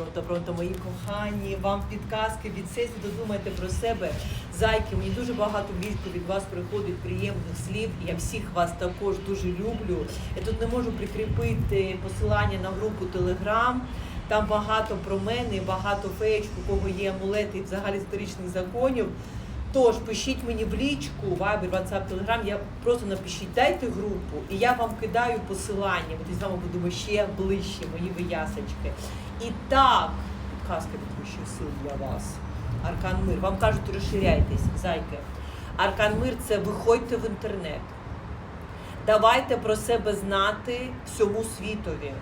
Пронто, пронто, мої кохані, вам підказки від сесії. Додумайте про себе. Зайки, мені дуже багато влітку від вас приходить приємних слів. Я всіх вас також дуже люблю. Я тут не можу прикріпити посилання на групу Телеграм. Там багато про мене, багато феєчку, кого є амулети і взагалі історичних законів. Тож пишіть мені в лічку, Viber, WhatsApp, Telegram, я просто напишіть, дайте групу, і я вам кидаю посилання. Ми з вами будемо ще ближче, мої виясочки. І так, казка від вищих сил для вас. Аркан Мир. Вам кажуть, розширяйтесь, зайки. Аркан Мир це виходьте в інтернет. Давайте про себе знати всьому світові.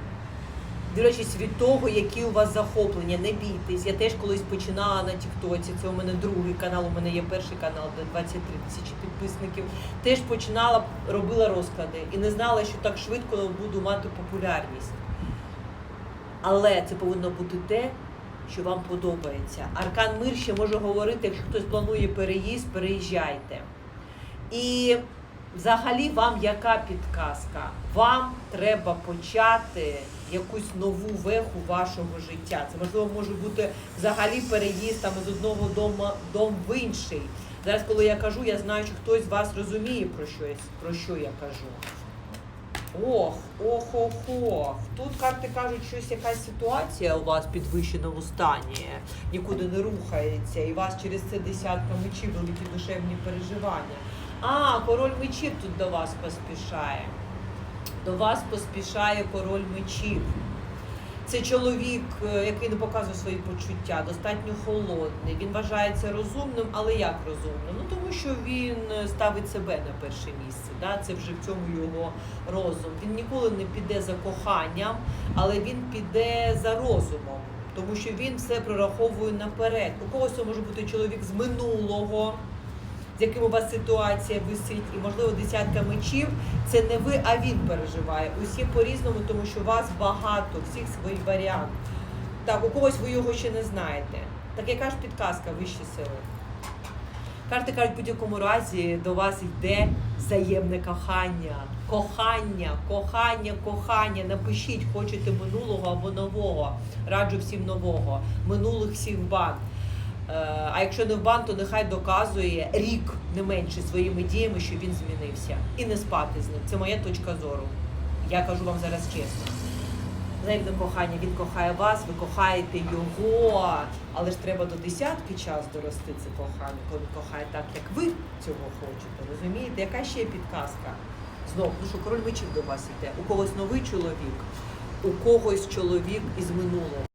Дивлячись від того, які у вас захоплення, не бійтесь. Я теж колись починала на Тіктоці. Це у мене другий канал. У мене є перший канал, де 23 тисячі підписників. Теж починала, робила розклади і не знала, що так швидко буду мати популярність. Але це повинно бути те, що вам подобається. Аркан Мир ще може говорити, якщо хтось планує переїзд, переїжджайте. І взагалі вам яка підказка? Вам треба почати якусь нову веху вашого життя. Це можливо може бути взагалі переїзд там з одного дому дом в інший. Зараз, коли я кажу, я знаю, що хтось з вас розуміє про що про що я кажу. Ох, ох, ох, ох. Тут карти кажуть, щось якась ситуація у вас в стані, нікуди не рухається, і вас через це десятка мечів, великі душевні переживання. А, король мечів тут до вас поспішає. До вас поспішає король мечів. Це чоловік, е, який не показує свої почуття, достатньо холодний. Він вважається розумним, але як розумним? Ну тому що він е, ставить себе на перше місце. Да? Це вже в цьому його розум. Він ніколи не піде за коханням, але він піде за розумом, тому що він все прораховує наперед. У когось це може бути чоловік з минулого. З яким у вас ситуація висить, і можливо десятка мечів, це не ви, а він переживає. Усі по-різному, тому що у вас багато, всіх свій варіант. Так, у когось ви його ще не знаєте. Так яка ж підказка вищі сили? Карти кажуть, в будь-якому разі до вас йде взаємне кохання. Кохання, кохання, кохання. Напишіть, хочете минулого або нового. Раджу всім нового. Минулих всіх бан. Е, А якщо не в бан, то нехай доказує рік не менше своїми діями, що він змінився. І не спати з ним. Це моя точка зору. Я кажу вам зараз чесно. Взаємне кохання, він кохає вас, ви кохаєте його, але ж треба до десятки час дорости це кохання, коли він кохає так, як ви цього хочете. Розумієте? Яка ще є підказка? Знову, ну що король мечів до вас іде. У когось новий чоловік, у когось чоловік із минулого.